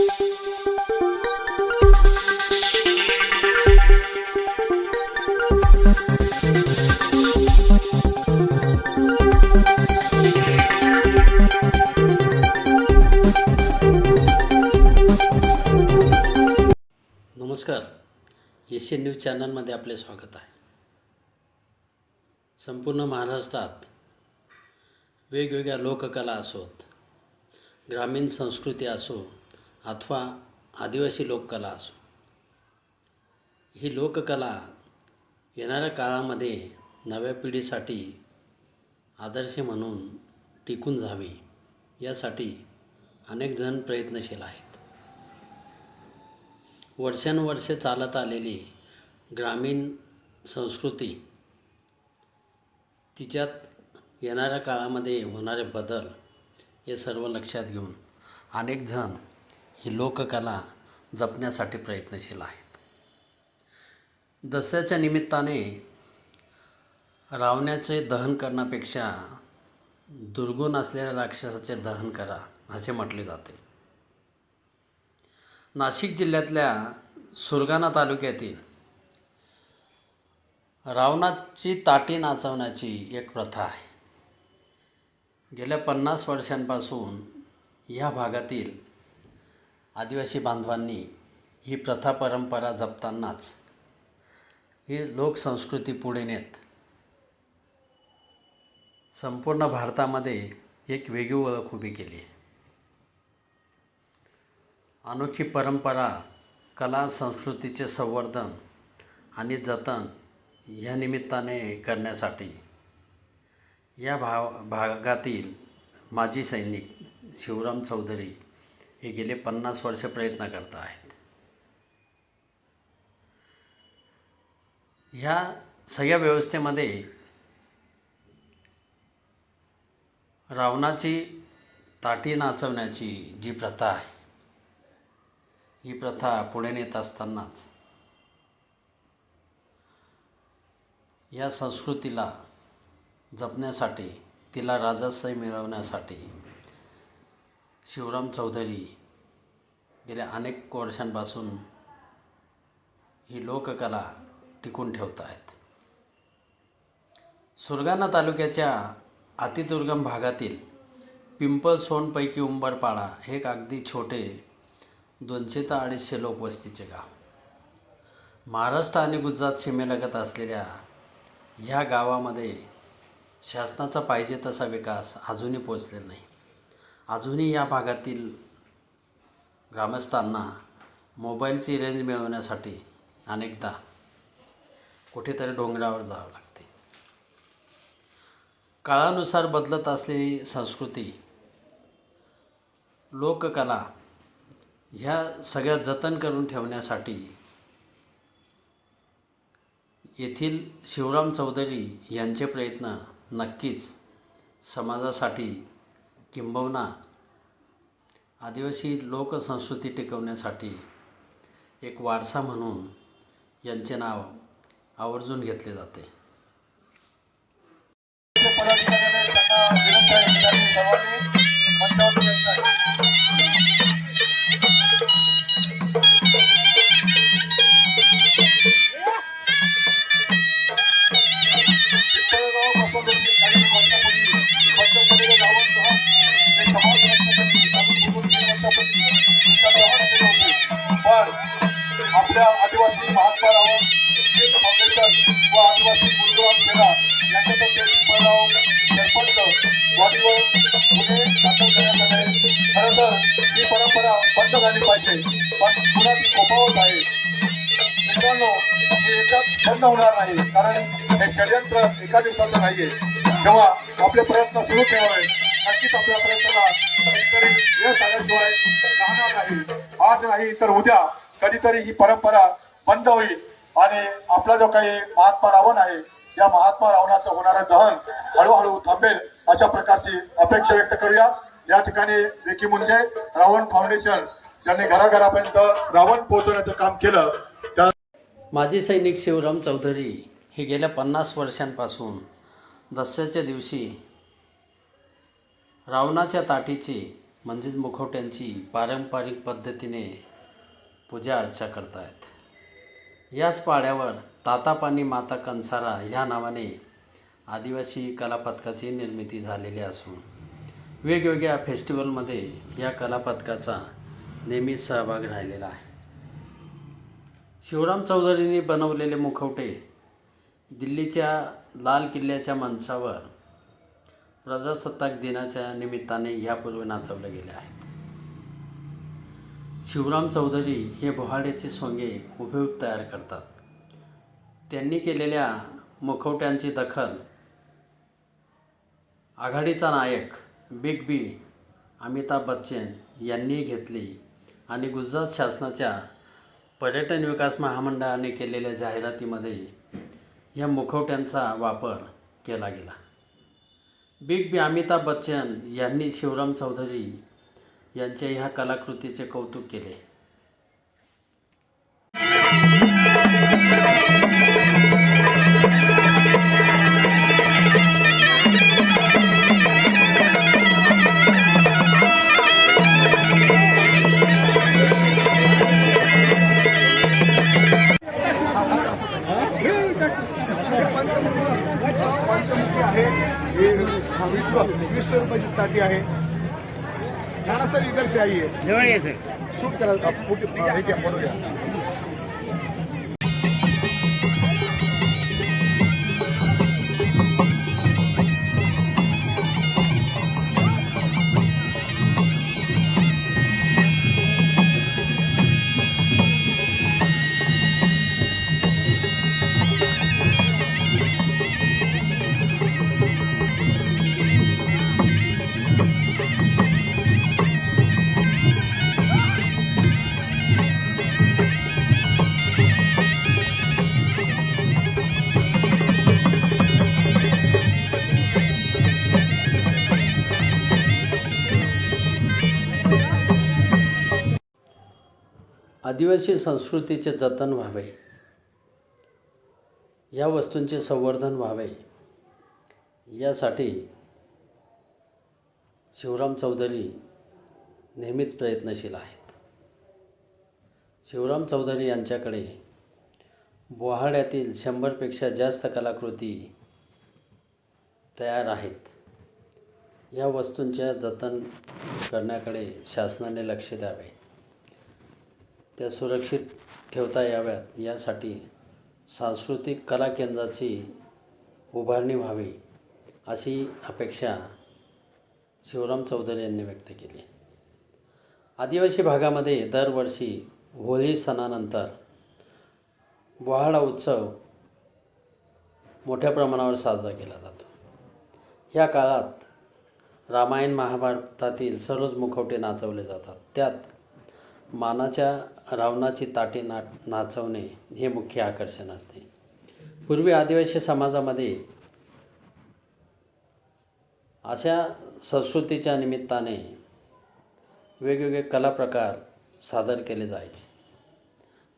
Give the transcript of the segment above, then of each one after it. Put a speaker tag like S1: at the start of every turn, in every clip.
S1: नमस्कार. Asian news चॅनलमध्ये आपले स्वागत आहे. संपूर्ण महाराष्ट्रात वेगवेगळ्या लोककला असोत ग्रामीण संस्कृती असो अथवा आदिवासी लोककला असो. ही लोककला येणाऱ्या काळामध्ये नव्या पिढीसाठी आदर्श म्हणून टिकून जावी यासाठी अनेक जण प्रयत्नशील आहेत. वर्षानुवर्षे चालत आलेली ग्रामीण संस्कृती तिच्यात येणाऱ्या काळामध्ये होणारे बदल हे सर्व लक्षात घेऊन अनेक जण ही लोककला जपण्यासाठी प्रयत्नशील आहेत. दसऱ्याच्या निमित्ताने रावण्याचे दहन करण्यापेक्षा दुर्गुण असलेल्या राक्षसाचे दहन करा असे म्हटले जाते. नाशिक जिल्ह्यातल्या सुरगाणा तालुक्यातील रावणाची ताटी नाचवण्याची एक प्रथा आहे. गेल्या पन्नास वर्षांपासून ह्या भागातील आदिवासी बांधवांनी ही प्रथा परंपरा जपतानाच ही लोकसंस्कृती पुढे नेत. संपूर्ण भारतामध्ये एक वेगळी ओळख उभी केली अनोखी परंपरा कला संस्कृतीचे संवर्धन आणि जतन ह्या निमित्ताने करण्यासाठी या भाव भागातील माजी सैनिक शिवराम चौधरी हे गेले पन्नास वर्ष प्रयत्न करत आहेत. ह्या सगळ्या व्यवस्थेमध्ये रावणाची ताटी नाचवण्याची जी प्रथा आहे ही प्रथा पुढे नेत असतानाच या संस्कृतीला जपण्यासाठी तिला राजश्रय मिळवण्यासाठी शिवराम चौधरी गेल्या अनेक वर्षांपासून ही लोककला टिकून ठेवत आहेत. सुरगाणा तालुक्याच्या अतिदुर्गम भागातील पिंपळ सोनपैकी उंबरपाडा हे एक अगदी छोटे दोनशे ते अडीचशे लोकवस्तीचे गाव. महाराष्ट्र आणि गुजरात सीमेलगत असलेल्या ह्या गावामध्ये शासनाचा पाहिजे तसा विकास अजूनही पोचलेला नाही. अजूनही या भागातील ग्रामस्थांना मोबाईलची रेंज मिळवण्यासाठी अनेकदा कुठेतरी डोंगरावर जावं लागते. काळानुसार बदलत असलेली संस्कृती लोककला ह्या सगळ्या जतन करून ठेवण्यासाठी येथील शिवराम चौधरी यांचे प्रयत्न नक्कीच समाजासाठी किंबहुना आदिवासी लोकसंस्कृती टिकवण्यासाठी एक वारसा म्हणून यांचे नाव आवर्जून घेतले जाते.
S2: आपल्या आदिवासी महात्मा राव फाउंडेशन व आदिवासी गुरुग्राम सेना यांच्यातर्फे पिंपळगाव सरपंच वाडीवर गुन्हे दाखल करण्यात आले. खरं तर ही परंपरा बंद झाली पाहिजे पण पुन्हा ती फोफावत आहे. मित्रांनो हे एकदाच बंद होणार नाही कारण हे षडयंत्र एका दिवसाचं नाहीये. तेव्हा आपले प्रयत्न सुरू ठेवावे. नक्कीच आपल्या प्रयत्नाला कधीतरी यश आल्याशिवाय राहणार नाही. आज नाही तर उद्या कधीतरी ही परंपरा बंद होईल आणि आपला जो काही महात्मा रावण आहे या महात्मा रावणाचं होणारं दहन हळूहळू थांबेल अशा प्रकारची अपेक्षा व्यक्त करूया. या ठिकाणी विकी मुंजे रावण फाउंडेशन ज्यांनी घराघरापर्यंत रावण पोहोचवण्याचं काम केलं त्या
S1: माजी सैनिक शिवराम चौधरी हे गेल्या पन्नास वर्षांपासून दसऱ्याच्या दिवशी रावणाच्या ताटीची म्हणजेच मुखवट्यांची पारंपरिक पद्धतीने पूजा अर्चा करतायत. याच पाड्यावर तातापानी माता कंसारा ह्या नावाने आदिवासी कलापथकाची निर्मिती झालेली असून वेगवेगळ्या फेस्टिवलमध्ये या कलापथकाचा नेहमीच सहभाग राहिलेला आहे. शिवराम चौधरींनी बनवलेले मुखवटे दिल्लीच्या लाल किल्ल्याच्या मंचावर प्रजासत्ताक दिनाच्या निमित्ताने यापूर्वी नाचवले गेले आहेत. शिवराम चौधरी हे बोहाड्याचे सोंगे हुबेहूब तयार करतात. त्यांनी केलेल्या मुखवट्यांची दखल आघाडीचा नायक बिग बी अमिताभ बच्चन यांनी घेतली आणि गुजरात शासनाच्या पर्यटन विकास महामंडळाने केलेल्या जाहिरातीमध्ये या मुखवट्यांचा वापर केला गेला. बिग बी अमिताभ बच्चन यांनी शिवराम चौधरी यांच्या ह्या कलाकृतीचे कौतुक केले.
S3: आई है
S4: जवळ ये सर
S1: आदिवासी संस्कृतीचे जतन व्हावे. या वस्तूंचे संवर्धन व्हावे. यासाठी शिवराम चौधरी नेहमीच प्रयत्नशील आहेत. शिवराम चौधरी यांच्याकडे बोहाड्यातील शंभरपेक्षा जास्त कलाकृती तयार आहेत. या वस्तूंच्या जतन करण्याकडे शासनाने लक्ष द्यावे. त्या सुरक्षित ठेवता याव्यात. यासाठी सांस्कृतिक कला केंद्राची उभारणी व्हावी अशी अपेक्षा शिवराम चौधरी यांनी व्यक्त केली. आदिवासी भागामध्ये दरवर्षी होळी सणानंतर बोहाडा उत्सव मोठ्या प्रमाणावर साजरा केला जातो. या काळात रामायण महाभारतातील सर्वच मुखवटे नाचवले जातात. त्यात मानाच्या रावणाची ताटे ना नाचवणे हे मुख्य आकर्षण असते. पूर्वी आदिवासी समाजामध्ये अशा संस्कृतीच्या निमित्ताने वेगवेगळे कला प्रकार सादर केले जायचे.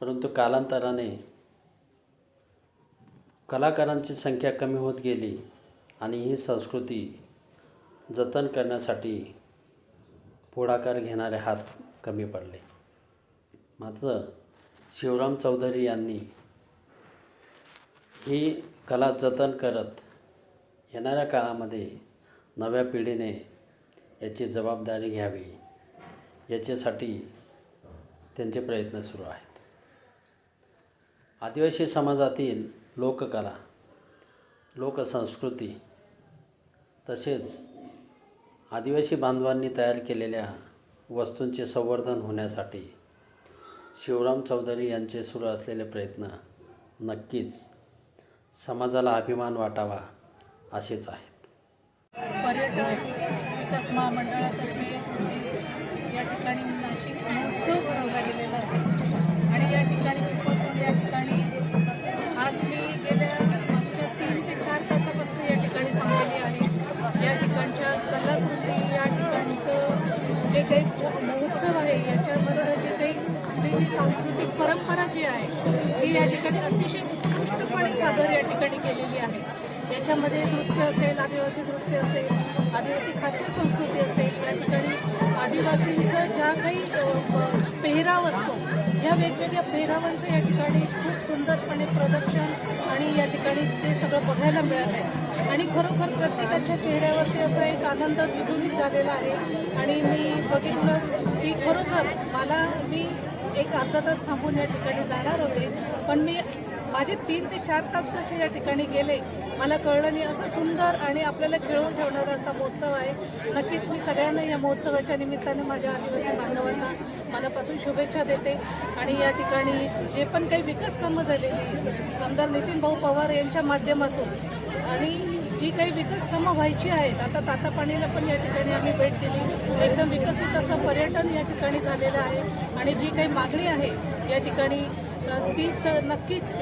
S1: परंतु कालांतराने कलाकारांची संख्या कमी होत गेली आणि ही संस्कृती जतन करण्यासाठी पुढाकार घेणारे हात कमी पडले. मात्र शिवराम चौधरी यांनी ही कला जतन करत येणाऱ्या काळामध्ये नव्या पिढीने याची जबाबदारी घ्यावी. याच्यासाठी त्यांचे प्रयत्न सुरू आहेत. आदिवासी समाजातील लोककला लोकसंस्कृती तसेच आदिवासी बांधवांनी तयार केलेल्या वस्तूंचे संवर्धन होण्यासाठी शिवराम चौधरी यांचे सुरू असलेले प्रयत्न नक्कीच समाजाला अभिमान वाटावा असेच आहेत.
S5: पर्यटन विकास महामंडळातर्फे या ठिकाणी नाशिक महोत्सव भरवला गेलेला आहे. आणि या ठिकाणी पिंपळसोड या ठिकाणी आज मी गेल्या मागच्या तीन ते चार तासापासून या ठिकाणी थांबलेली आहे. या ठिकाणच्या कलाकृती या ठिकाणचं जे काही महोत्सव आहे याच्याबरोबर आपली जी सांस्कृतिक परंपरा जी आहे ती या ठिकाणी अतिशय उत्कृष्टपणे सादर या ठिकाणी केलेली आहे. याच्यामध्ये नृत्य असेल आदिवासी नृत्य असेल आदिवासी खाद्य संस्कृती असेल या ठिकाणी आदिवासींचं ज्या काही पेहराव असतो या वेगवेगळ्या पेहरावांचं या ठिकाणी खूप सुंदरपणे प्रदर्शन आणि या ठिकाणी ते सगळं बघायला मिळालं आहे आणि खरोखर प्रत्येकाच्या चेहऱ्यावरती असा एक आनंद द्विगुणित झालेला आहे. आणि मी बघितलं की खरोखर मला मी एक अर्धा तास थांबून या ठिकाणी जाणार होते. पण मी माझे तीन ते चार तास कसे या ठिकाणी गेले मला कळलं नाही. असं सुंदर आणि आपल्याला खेळून ठेवणारा असा महोत्सव आहे. नक्कीच मी सगळ्यांना या महोत्सवाच्या निमित्ताने माझ्या आदिवासी बांधवांना मनापासून शुभेच्छा देते. आणि या ठिकाणी जे पण काही विकास कामं झालेली आमदार नितीन भाऊ पवार यांच्या माध्यमातून आणि जी काही विकास कामं व्हायची आहेत आता तातापाणीला पण या ठिकाणी आम्ही भेट दिली. एकदम विकसित असं पर्यटन या ठिकाणी झालेलं आहे आणि जी काही मागणी आहे या ठिकाणी तीच नक्कीच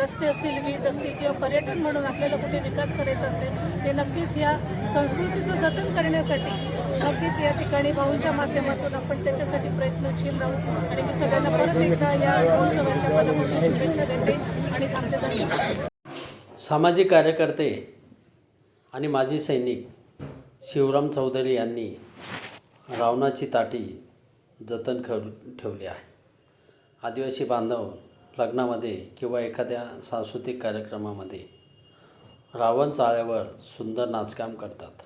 S5: रस्ते असतील वीज असतील किंवा पर्यटन म्हणून आपल्याला कुठे विकास करायचा असेल ते नक्कीच या संस्कृतीचं जतन करण्यासाठी नक्कीच या ठिकाणी भाऊंच्या माध्यमातून आपण त्याच्यासाठी प्रयत्नशील राहू. आणि मी सगळ्यांना परत एकदा या महोत्सवाच्या मनापासून शुभेच्छा देते आणि थांबते. धन्यवाद.
S1: सामाजिक कार्यकर्ते आणि माजी सैनिक शिवराम चौधरी यांनी रावणाची ताटी जतन ख ठेवली आहे. आदिवासी बांधव लग्नामध्ये किंवा एखाद्या सांस्कृतिक कार्यक्रमामध्ये रावण चाळ्यावर सुंदर नाचकाम करतात.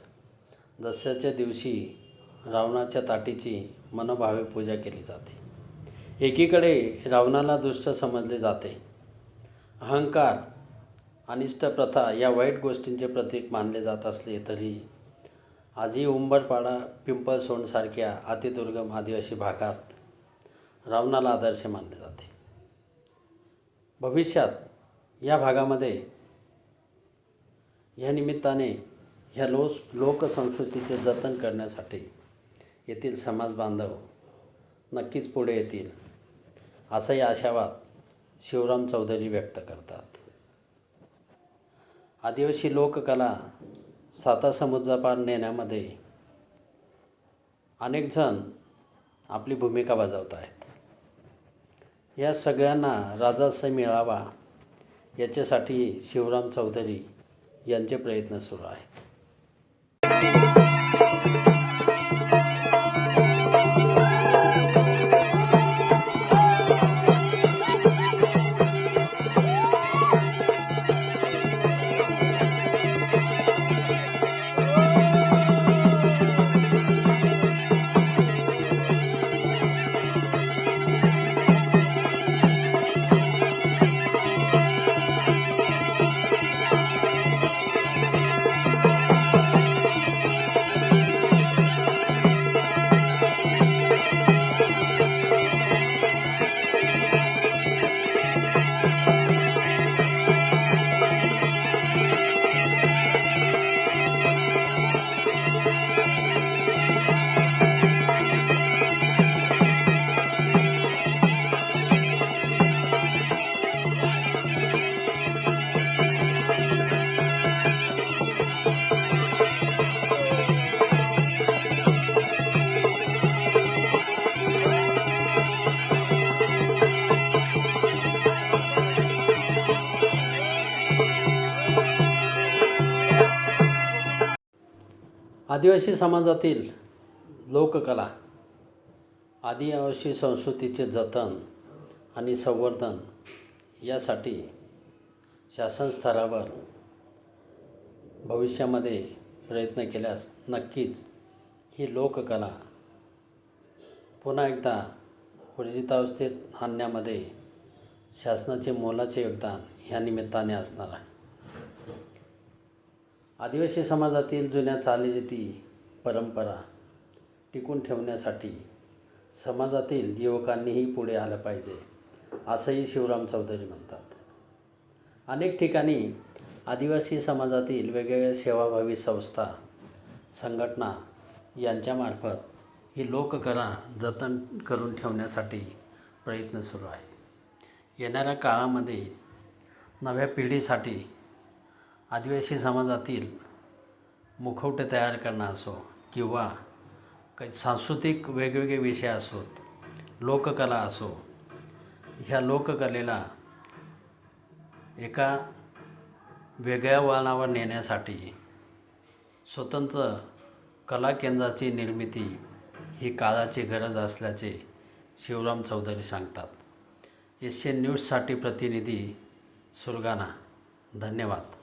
S1: दसऱ्याच्या दिवशी रावणाच्या ताटीची मनोभावे पूजा केली जाते. एकीकडे रावणाला दुष्ट समजले जाते. अहंकार अनिष्ट प्रथा या वाईट गोष्टींचे प्रतीक मानले जात असले तरी आजही उंबरपाडा पिंपळसोंडसारख्या अतिदुर्गम आदिवासी भागात रावणाला आदर्श मानले जाते. भविष्यात या भागामध्ये या निमित्ताने ह्या लोस लोकसंस्कृतीचे जतन करण्यासाठी येथील समाज बांधव नक्कीच पुढे येतील असाही आशावाद शिवराम चौधरी व्यक्त करतात. आदिवासी लोककला साता समुद्रापार नेण्यामध्ये अनेकजण आपली भूमिका बजावत आहेत. या सगळ्यांना राजाश्रय मिळावा याच्यासाठी शिवराम चौधरी यांचे प्रयत्न सुरू आहेत. आदिवासी समाजातील लोककला आदिवासी संस्कृतीचे जतन आणि संवर्धन यासाठी शासन स्तरावर भविष्यामध्ये प्रयत्न केल्यास नक्कीच ही लोककला पुन्हा एकदा ऊर्जितावस्थेत आणण्यामध्ये शासनाचे मोलाचे योगदान ह्या निमित्ताने असणार आहे. आदिवासी समाजातील जुन्या चालीरीती परंपरा टिकून ठेवण्यासाठी समाजातील युवकांनीही पुढे आलं पाहिजे असंही शिवराम चौधरी म्हणतात. अनेक ठिकाणी आदिवासी समाजातील वेगवेगळ्या सेवाभावी संस्था संघटना यांच्यामार्फत ही लोककला जतन करून ठेवण्यासाठी प्रयत्न सुरू आहेत. येणाऱ्या काळामध्ये नव्या पिढीसाठी आदिवासी समाजातील मुखवटे तयार करणं असो किंवा काही सांस्कृतिक वेगवेगळे विषय असोत लोककला असो ह्या लोककलेला एका वेगळ्या वळणावर नेण्यासाठी स्वतंत्र कला केंद्राची निर्मिती ही काळाची गरज असल्याचे शिवराम चौधरी सांगतात. एशियन न्यूजसाठी प्रतिनिधी सुरगाणा धन्यवाद.